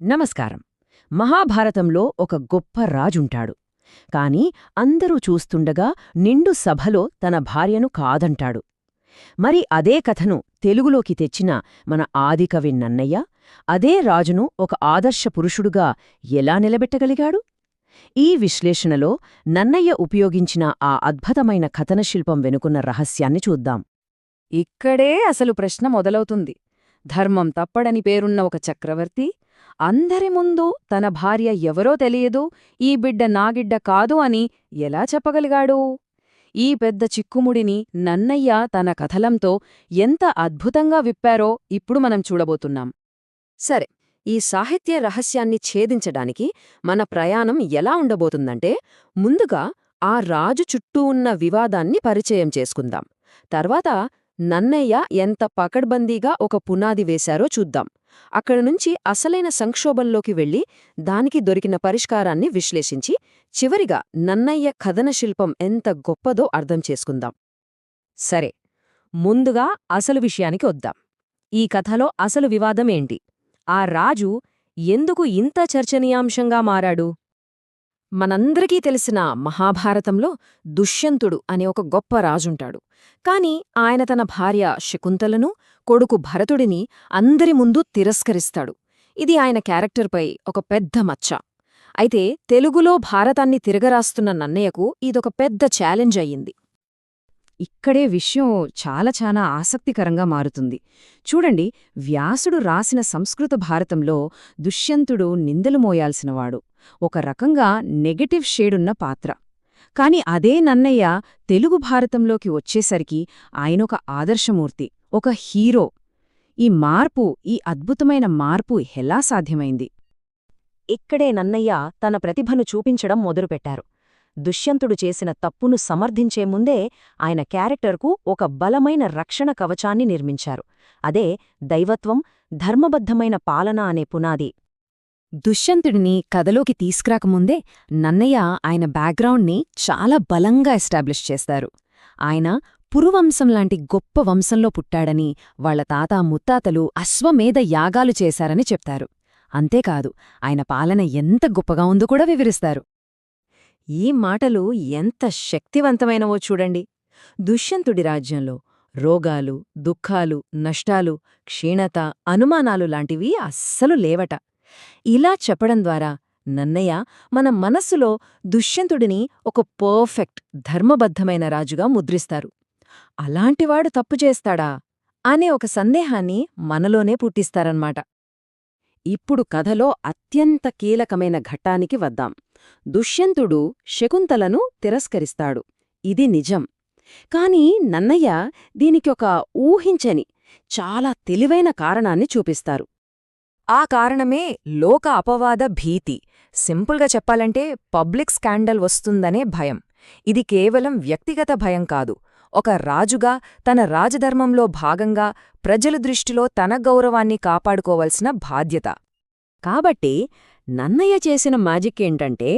నమస్కారం. మహాభారతంలో ఒక గొప్ప రాజుంటాడు. కాని అందరూ చూస్తుండగా నిండు సభలో తన భార్యను కాదంటాడు. మరి అదే కథను తెలుగులోకి తెచ్చిన మన ఆదికవి నన్నయ్య అదే రాజును ఒక ఆదర్శ పురుషుడుగా ఎలా నిలబెట్టగలిగాడు? ఈ విశ్లేషణలో నన్నయ్య ఉపయోగించిన ఆ అద్భుతమైన కథనశిల్పం వెనుకున్న రహస్యాన్ని చూద్దాం. ఇక్కడే అసలు ప్రశ్న మొదలవుతుంది. ధర్మం తప్పడని పేరున్న ఒక చక్రవర్తి అందరి ముందు తన భార్య ఎవరో తెలియదు ఈ బిడ్డ నాగిడ్డ కాదు అని ఎలా చెప్పగలిగాడు? ఈ పెద్ద చిక్కుముడిని నన్నయ్య తన కథలంతో ఎంత అద్భుతంగా విప్పారో ఇప్పుడు మనం చూడబోతున్నాం. సరే ఈ సాహిత్య రహస్యాన్ని ఛేదించడానికి మన ప్రయాణం ఎలా ఉండబోతుందంటే ముందుగా ఆ రాజు చుట్టూ ఉన్న వివాదాన్ని పరిచయం చేసుకుందాం. తర్వాత నన్నయ్య ఎంత పకడ్బందీగా ఒక పునాది వేశారో చూద్దాం. అక్కడ నుంచి అసలైన సంక్షోభంలోకి వెళ్ళి దానికి దొరికిన పరిష్కారాన్ని విశ్లేషించి చివరిగా నన్నయ్య కథన శిల్పం ఎంత గొప్పదో అర్థం చేసుకుందాం. సరే ముందుగా అసలు విషయానికి వద్దాం. ఈ కథలో అసలు వివాదమేంటి ఆ రాజు ఎందుకు ఇంత చర్చనీయాంశంగా మారాడు? మనందరికీ తెలిసిన మహాభారతంలో దుష్యంతుడు అనే ఒక గొప్ప రాజుంటాడు. కాని ఆయన తన భార్య శకుంతలను కొడుకు భరతుడిని అందరి ముందు తిరస్కరిస్తాడు. ఇది ఆయన క్యారెక్టర్పై ఒక పెద్ద మచ్చ. అయితే తెలుగులో భారతాన్ని తిరగరాస్తున్న నన్నయ్యకు ఇదొక పెద్ద ఛాలెంజ్ అయ్యింది. ఇక్కడే విషయం చాలా చాలా ఆసక్తికరంగా మారుతుంది. చూడండి వ్యాసుడు రాసిన సంస్కృత భారతంలో దుష్యంతుడు నిందలు మోయాల్సినవాడు ఒక రకంగా నెగటివ్ షేడున్న పాత్ర. కాని అదే నన్నయ్య తెలుగు భారతంలోకి వచ్చేసరికి ఆయనొక ఆదర్శమూర్తి ఒక హీరో. ఈ మార్పు ఈ అద్భుతమైన మార్పు ఎలా సాధ్యమైంది? ఇక్కడే నన్నయ్య తన ప్రతిభను చూపించడం మొదలుపెట్టారు. దుష్యంతుడు చేసిన తప్పును సమర్థించే ముందే ఆయన క్యారెక్టర్కు ఒక బలమైన రక్షణ కవచాన్ని నిర్మించారు. అదే దైవత్వం ధర్మబద్ధమైన పాలన అనే పునాది. దుష్యంతుడిని కథలోకి తీసుకురాకముందే నన్నయ్య ఆయన బ్యాక్గ్రౌండ్ని చాలా బలంగా ఎస్టాబ్లిష్ చేస్తారు. ఆయన పురువంశం లాంటి గొప్ప వంశంలో పుట్టాడని వాళ్ళ తాత ముత్తాతలు అశ్వమేధ యాగాలు చేశారని చెప్తారు. అంతేకాదు ఆయన పాలన ఎంత గొప్పగా ఉందో కూడా వివరిస్తారు. ఈ మాటలు ఎంత శక్తివంతమైనవో చూడండి. దుష్యంతుడి రాజ్యంలో రోగాలు దుఃఖాలు నష్టాలు క్షీణత అనుమానాలు లాంటివి అస్సలు లేవట. ఇలా చెప్పడం ద్వారా నన్నయ్య మన మనస్సులో దుష్యంతుడిని ఒక పర్ఫెక్ట్ ధర్మబద్ధమైన రాజుగా ముద్రిస్తారు. అలాంటివాడు తప్పు చేస్తాడా అనే ఒక సందేహాన్ని మనలోనే పుట్టిస్తారన్మాట ఇప్పుడు కథలో అత్యంత కీలకమైన ఘట్టానికి వద్దాం. దుష్యంతుడు శకుంతలను తిరస్కరిస్తాడు. ఇది నిజం. కాని నన్నయ్య దీనికి ఒక ఊహించని చాలా తెలివైన కారణాన్ని చూపిస్తారు. ఆ కారణమే లోక అపవాద భీతి. సింపుల్గా చెప్పాలంటే పబ్లిక్ స్కాండల్ వస్తుందనే భయం. ఇది కేవలం వ్యక్తిగత భయం కాదు. ఒక రాజుగా తన రాజధర్మంలో భాగంగా ప్రజల దృష్టిలో తన గౌరవాన్ని కాపాడుకోవలసిన బాధ్యత. కాబట్టి నన్నయ్య చేసిన మ్యాజిక్ ఏంటంటే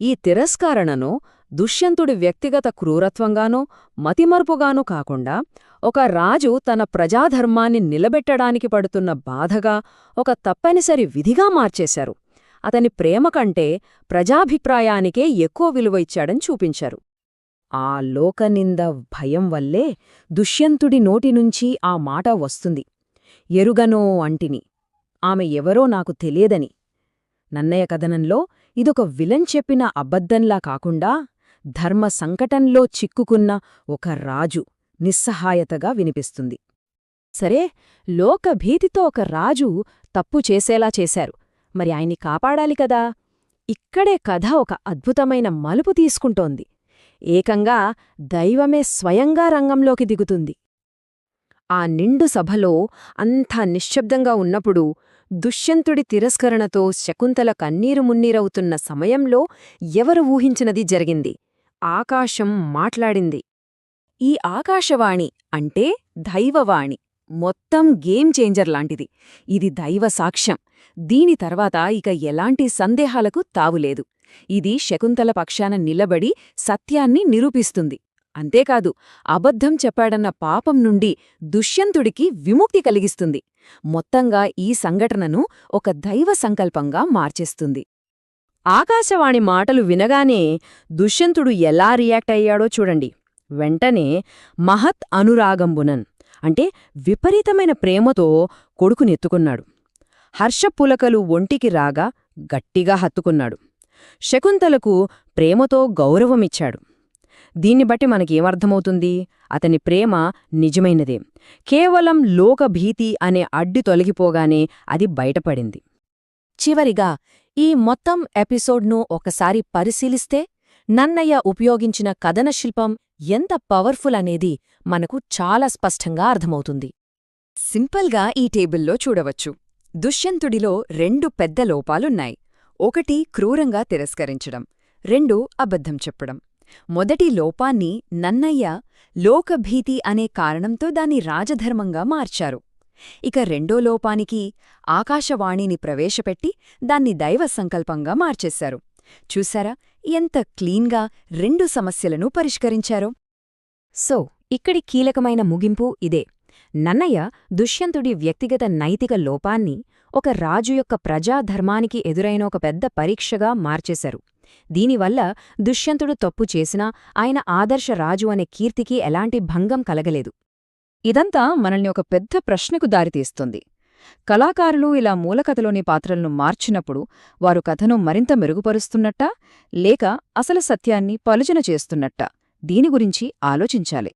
ఈ తిరస్కారణను దుష్యంతుడి వ్యక్తిగత క్రూరత్వంగానో మతిమరుపుగానూ కాకుండా ఒక రాజు తన ప్రజాధర్మాన్ని నిలబెట్టడానికి పడుతున్న బాధగా ఒక తప్పనిసరి విధిగా మార్చేశారు. అతని ప్రేమ కంటే ప్రజాభిప్రాయానికే ఎక్కువ విలువ ఇచ్చాడని చూపించారు. ఆ లోకనింద భయం వల్లే దుష్యంతుడి నోటినుంచి ఆ మాట వస్తుంది. ఎరుగనో అంటిని. ఆమె ఎవరో నాకు తెలియదని. నన్నయ్య కథనంలో ఇదొక విలన్ చెప్పిన అబద్ధంలా కాకుండా ధర్మ సంకటంలో చిక్కుకున్న ఒక రాజు. నిస్సహాయతగా వినిపిస్తుంది. సరే లోకభీతితో ఒక రాజు తప్పు చేసేలా చేశారు. మరి ఆయన్ని కాపాడాలి కదా? ఇక్కడే కథ ఒక అద్భుతమైన మలుపు తీసుకుంటోంది. ఏకంగా దైవమే స్వయంగా రంగంలోకి దిగుతుంది. ఆ నిండు సభలో అంతా నిశ్శబ్దంగా ఉన్నప్పుడు దుష్యంతుడి తిరస్కరణతో శకుంతల కన్నీరు మున్నీరవుతున్న సమయంలో ఎవరు ఊహించినది జరిగింది? ఆకాశం మాట్లాడింది. ఈ ఆకాశవాణి అంటే దైవవాణి. మొత్తం గేమ్ చేంజర్ లాంటిది. ఇది దైవ సాక్ష్యం. దీని తర్వాత ఇక ఎలాంటి సందేహాలకు తావులేదు ఇది శకుంతల పక్షాన నిలబడి సత్యాన్ని నిరూపిస్తుంది. అంతేకాదు అబద్ధం చెప్పాడన్న పాపం నుండి దుష్యంతుడికి విముక్తి కలిగిస్తుంది. మొత్తంగా ఈ సంఘటనను ఒక దైవ సంకల్పంగా మార్చేస్తుంది. ఆకాశవాణి మాటలు వినగానే దుష్యంతుడు ఎలా రియాక్ట్ అయ్యాడో చూడండి. వెంటనే మహత్ అనురాగంబునన్ అంటే విపరీతమైన ప్రేమతో కొడుకునెత్తుకున్నాడు హర్షపులకలు ఒంటికి రాగా గట్టిగా హత్తుకున్నాడు. శకుంతలకు ప్రేమతో గౌరవమిచ్చాడు. దీన్ని బట్టి మనకేమర్థమవుతుంది? అతని ప్రేమ నిజమైనదే. కేవలం లోకభీతి అనే అడ్డు తొలగిపోగానే అది బయటపడింది. చివరిగా ఈ మొత్తం ఎపిసోడ్ను ఒకసారి పరిశీలిస్తే నన్నయ్య ఉపయోగించిన కథనశిల్పం ఎంత పవర్ఫుల్ అనేది మనకు చాలా స్పష్టంగా అర్థమవుతుంది. సింపుల్గా ఈ టేబుల్లో చూడవచ్చు. దుష్యంతుడిలో రెండు పెద్ద లోపాలున్నాయి. ఒకటి క్రూరంగా తిరస్కరించడం రెండు అబద్ధం చెప్పడం. మొదటి లోపాన్ని నన్నయ్య లోకభీతి అనే కారణంతో దాన్ని రాజధర్మంగా మార్చారు. ఇక రెండో లోపానికి ఆకాశవాణిని ప్రవేశపెట్టి దాన్ని దైవ సంకల్పంగా మార్చేశారు. చూసారా ఎంత క్లీన్గా రెండు సమస్యలను పరిష్కరించారో. సో ఇక్కడి కీలకమైన ముగింపు ఇదే. నన్నయ్య దుష్యంతుడి వ్యక్తిగత నైతిక లోపాన్ని ఒక రాజు యొక్క ప్రజాధర్మానికి ఎదురైన ఒక పెద్ద పరీక్షగా మార్చేశారు. దీనివల్ల దుష్యంతుడు తప్పు చేసినా ఆయన ఆదర్శ రాజు అనే కీర్తికి ఎలాంటి భంగం కలగలేదు. ఇదంతా మనల్ని ఒక పెద్ద ప్రశ్నకు దారితీస్తుంది. కళాకారులు ఇలా మూలకథలోని పాత్రలను మార్చినప్పుడు వారు కథను మరింత మెరుగుపరుస్తున్నట్టా లేక అసలు సత్యాన్ని పలుచన చేస్తున్నట్టా? దీని గురించి ఆలోచించాలి.